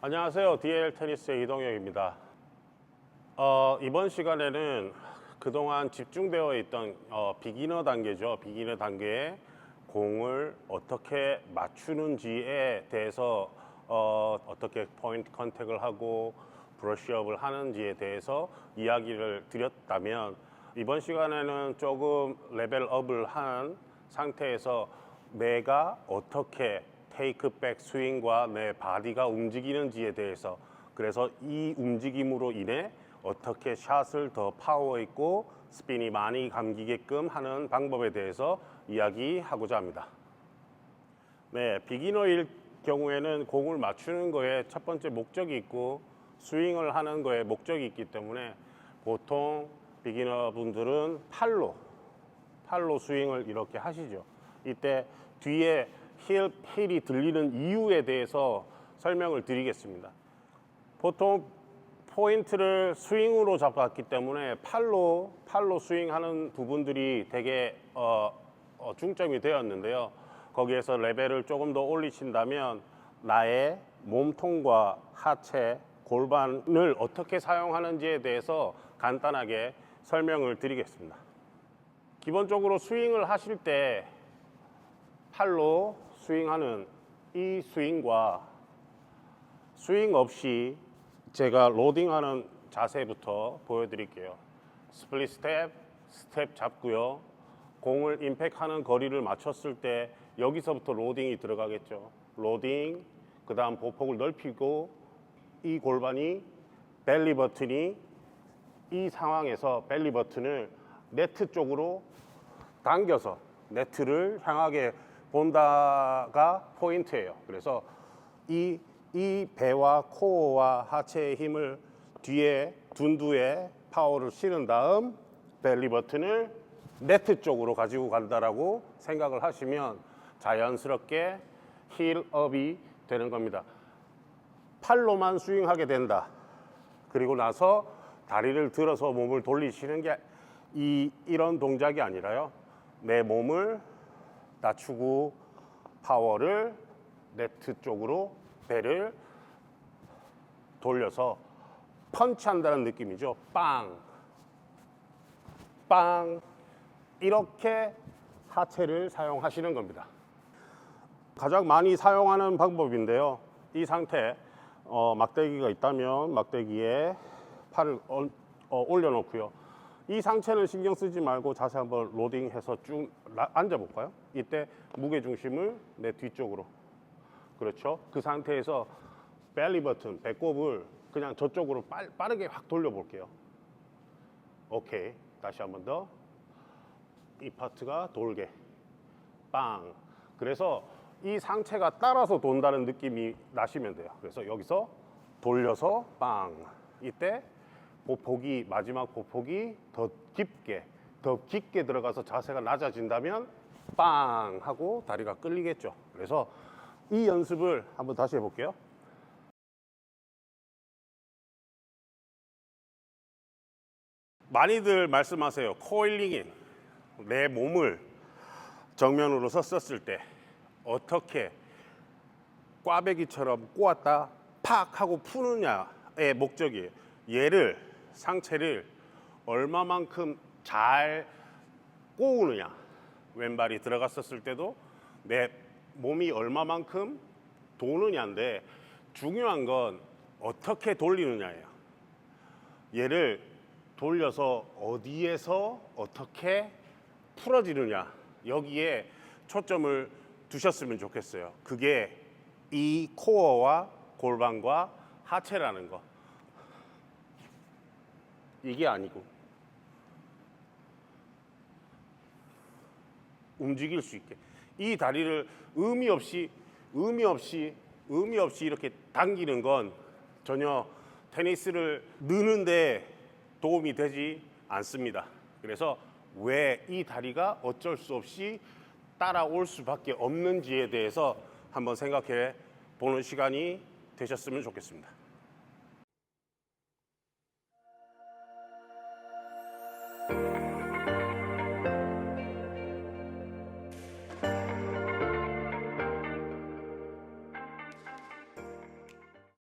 안녕하세요. DL 테니스의 이동혁입니다. 어, 이번 시간에는 그동안 집중되어 있던 어, 비기너 단계죠. 비기너 단계에 공을 어떻게 맞추는지에 대해서 어, 어떻게 포인트 컨택을 하고 브러쉬업을 하는지에 대해서 이야기를 드렸다면 이번 시간에는 조금 레벨업을 한 상태에서 내가 어떻게 테이크백 스윙과 내 바디가 움직이는지에 대해서 그래서 이 움직임으로 인해 어떻게 샷을 더 파워 있고 스핀이 많이 감기게끔 하는 방법에 대해서 이야기하고자 합니다. 네, 비기너일 경우에는 공을 맞추는 거에 첫 번째 목적이 있고 스윙을 하는 거에 목적이 있기 때문에 보통 비기너 분들은 팔로 팔로 스윙을 이렇게 하시죠. 이때 뒤에 힐, 힐이 들리는 이유에 대해서 설명을 드리겠습니다. 보통 포인트를 스윙으로 잡았기 때문에 팔로 팔로 스윙하는 부분들이 되게 어, 어, 중점이 되었는데요. 거기에서 레벨을 조금 더 올리신다면 나의 몸통과 하체, 골반을 어떻게 사용하는지에 대해서 간단하게 설명을 드리겠습니다. 기본적으로 스윙을 하실 때 팔로 스윙하는 이 스윙과 스윙 없이 제가 로딩하는 자세부터 보여드릴게요. 스플릿 스텝, 스텝 잡고요. 공을 임팩하는 거리를 맞췄을 때 여기서부터 로딩이 들어가겠죠. 로딩, 그 다음 보폭을 넓히고 이 골반이 벨리 버튼이 이 상황에서 벨리 버튼을 네트 쪽으로 당겨서 네트를 향하게 본다가 포인트예요. 그래서 이, 이 배와 코어와 하체의 힘을 뒤에 둔두에 파워를 실은 다음 벨리 버튼을 네트 쪽으로 가지고 간다라고 생각을 하시면 자연스럽게 힐업이 되는 겁니다. 팔로만 스윙하게 된다. 그리고 나서 다리를 들어서 몸을 돌리시는 게 이, 이런 동작이 아니라요. 내 몸을 낮추고 파워를 네트 쪽으로 배를 돌려서 펀치한다는 느낌이죠. 빵, 빵 이렇게 하체를 사용하시는 겁니다. 가장 많이 사용하는 방법인데요. 이 상태 어, 막대기가 있다면 막대기에 팔을 얹- 어, 올려놓고요. 이 상체는 신경 쓰지 말고 자세 한번 로딩해서 쭉 라- 앉아볼까요? 이때 무게 중심을 내 뒤쪽으로. 그렇죠? 그 상태에서 벨리 버튼, 배꼽을 그냥 저쪽으로 빨, 빠르게 확 돌려볼게요. 오케이. 다시 한번 더. 이 파트가 돌게. 빵. 그래서 이 상체가 따라서 돈다는 느낌이 나시면 돼요. 그래서 여기서 돌려서 빵. 이때 보폭이 마지막 보폭이 더 깊게 더 깊게 들어가서 자세가 낮아진다면 빵 하고 다리가 끌리겠죠. 그래서 이 연습을 한번 다시 해볼게요. 많이들 말씀하세요. 코일링인 내 몸을 정면으로 섰었을 때 어떻게 꽈배기처럼 꼬았다 팍 하고 푸느냐의 목적이에요. 얘를 상체를 얼마만큼 잘 꼬우느냐. 왼발이 들어갔었을 때도 내 몸이 얼마만큼 도느냐인데 중요한 건 어떻게 돌리느냐예요. 얘를 돌려서 어디에서 어떻게 풀어지느냐 여기에 초점을 두셨으면 좋겠어요. 그게 이 코어와 골반과 하체라는 거. 이게 아니고 움직일 수 있게 이 다리를 의미 없이 의미 없이 의미 없이 이렇게 당기는 건 전혀 테니스를 느는데 도움이 되지 않습니다. 그래서 왜 이 다리가 어쩔 수 없이 따라올 수밖에 없는지에 대해서 한번 생각해 보는 시간이 되셨으면 좋겠습니다.